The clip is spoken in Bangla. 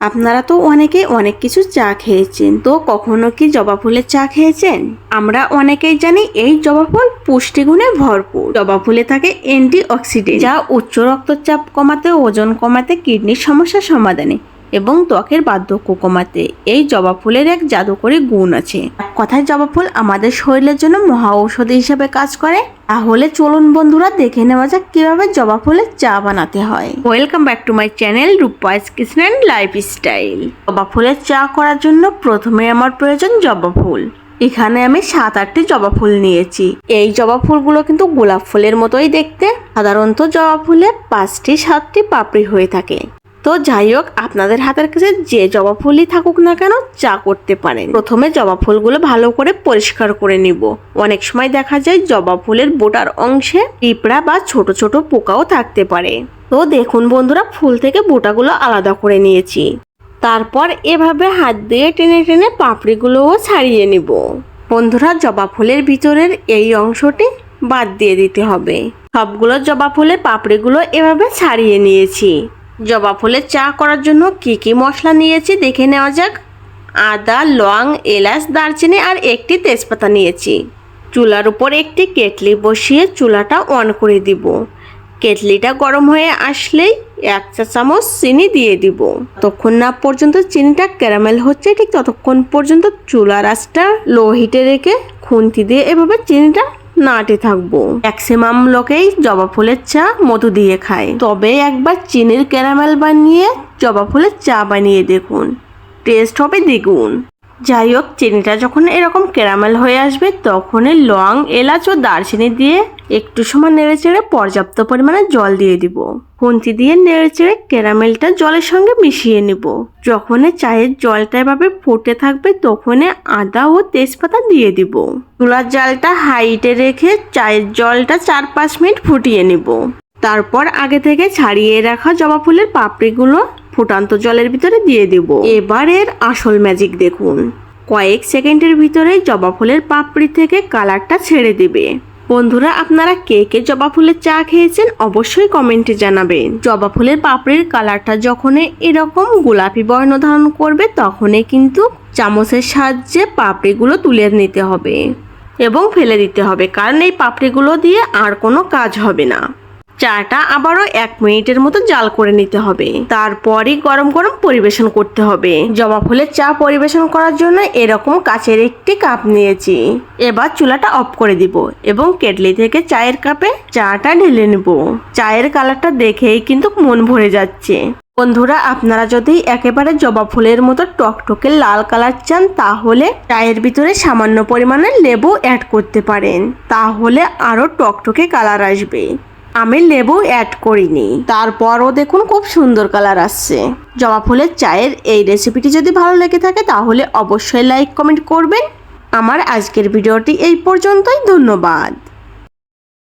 আপনারা তো অনেকেই অনেক কিছু চা খেয়েছেন, তো কখনো কি জবা ফুলের চা খেয়েছেন? আমরা অনেকেই জানি এই জবা ফুল পুষ্টিগুণে ভরপুর। জবা ফুলে থাকে অ্যান্টি অক্সিডেন্ট যা উচ্চ রক্তচাপ কমাতে, ওজন কমাতে, কিডনির সমস্যা সমাধানে এবং ত্বকের বার্ধক্য কমাতে। এই জবা ফুলের এক জাদুকরী গুণ আছে। কথায় জবা ফুল আমাদের শরীরের জন্য মহা ঔষধি হিসেবে কাজ করে। তাহলে চলুন বন্ধুরা, দেখে নেওয়া যাক কীভাবে জবা ফুলের চা বানাতে হয়। Welcome back to my channel Rupa's kitchen and lifestyle জবা ফুলের চা করার জন্য প্রথমে আমার প্রয়োজন জবা ফুল। এখানে আমি সাত আটটি জবা ফুল নিয়েছি। এই জবা ফুলগুলো কিন্তু গোলাপ ফুলের মতোই দেখতে। সাধারণত জবা ফুলে পাঁচটি সাতটি পাপড়ি হয়ে থাকে। তো যাই হোক, আপনাদের হাতের কাছে যে জবা ফুলই থাকুক না কেন, চা করতে পারেন। প্রথমে জবা ফুলগুলো ভালো করে পরিষ্কার করে নিব। অনেক সময় দেখা যায় জবা ফুলের বোটার অংশে পিঁপড়া বা ছোট ছোট পোকাও থাকতে পারে। তো দেখুন বন্ধুরা, ফুল থেকে বোটাগুলো আলাদা করে নিয়েছি। তারপর এভাবে হাত দিয়ে টেনে টেনে পাপড়িগুলোও ছাড়িয়ে নিব। বন্ধুরা, জবা ফুলের ভিতরের এই অংশটি বাদ দিয়ে দিতে হবে। সবগুলো জবা ফুলের পাপড়িগুলো এভাবে ছাড়িয়ে নিয়েছি। জবা ফুলের চা করার জন্য কি কি মশলা নিয়েছি দেখে নেওয়া যাক। আদা, লং, এলাচ, দারচিনি আর একটি তেজপাতা নিয়েছি। চুলার উপর একটি কেটলি বসিয়ে চুলাটা অন করে দিব। কেটলিটা গরম হয়ে আসলেই এক চা চামচ চিনি দিয়ে দিব। ততক্ষণ না পর্যন্ত চিনিটা ক্যারামেল হচ্ছে, ঠিক ততক্ষণ পর্যন্ত চুলার আঁচটা লো হিটে রেখে খুন্তি দিয়ে এভাবে চিনিটা নাড়তে থাকব। ম্যাক্সিমাম লোকেই জবা ফুলের চা মধু দিয়ে খায়। তবে একবার চিনির ক্যারামেল বানিয়ে জবা ফুলের চা বানিয়ে দেখুন। টেস্ট হবে দ্বিগুণ। যাই হোক, চিনিটা যখন এরকম ক্যারামেল হয়ে আসবে, তখনই লং, এলাচ ও দারচিনি দিয়ে একটু সময় নেড়ে চেড়ে পর্যাপ্ত পরিমাণে জল দিয়ে দিব। খুন্তি দিয়ে নেড়ে চেড়ে ক্যারামেলটা জলের সঙ্গে মিশিয়ে নিব। যখনই চায়ের জলটা এভাবে ফুটে থাকবে তখনই আদা ও তেজপাতা দিয়ে দিব। চুলার জালটা হাইটে রেখে চায়ের জলটা চার পাঁচ মিনিট ফুটিয়ে নিব। তারপর আগে থেকে ছাড়িয়ে রাখা জবা ফুলের পাপড়িগুলো ফুটান্ত জলের ভিতরে দিয়ে দেব। এবার এর আসল ম্যাজিক দেখুন। কয়েক সেকেন্ডের ভিতরে জবা ফুলের পাপড়ি থেকে কালারটা ছেড়ে দেবে। বন্ধুরা, আপনারা কে কে জবা ফুলের চা খেয়েছেন অবশ্যই কমেন্টে জানাবেন। জবা ফুলের পাপড়ির কালারটা যখন এরকম গোলাপি বর্ণ ধারণ করবে, তখনই কিন্তু চামচের সাহায্যে পাপড়িগুলো তুলে নিতে হবে এবং ফেলে দিতে হবে। কারণ এই পাপড়িগুলো দিয়ে আর কোনো কাজ হবে না। চাটা আবারও এক মিনিটের মতো জাল করে নিতে হবে। তারপরই গরম গরম পরিবেশন করতে হবে। জবা ফুলের চা পরিবেশন করার জন্য এরকম কাচের একটি কাপ নিয়েছি। এবার চুলাটা অফ করে দিব এবং কেটলি থেকে চায়ের কাপে চাটা ঢেলে নেব। চায়ের কালারটা দেখেই কিন্তু মন ভরে যাচ্ছে। বন্ধুরা, আপনারা যদি একেবারে জবা ফুলের মতো টকটকে লাল কালার চান, তাহলে চায়ের ভিতরে সামান্য পরিমাণে লেবু অ্যাড করতে পারেন। তাহলে আরও টকটকে কালার আসবে। আমি লেবু অ্যাড করিনি। তারপরও দেখুন খুব সুন্দর কালার আসছে। জবা ফুলের চায়ের এই রেসিপিটি যদি ভালো লেগে থাকে, তাহলে অবশ্যই লাইক কমেন্ট করবেন। আমার আজকের ভিডিওটি এই পর্যন্তই, ধন্যবাদ।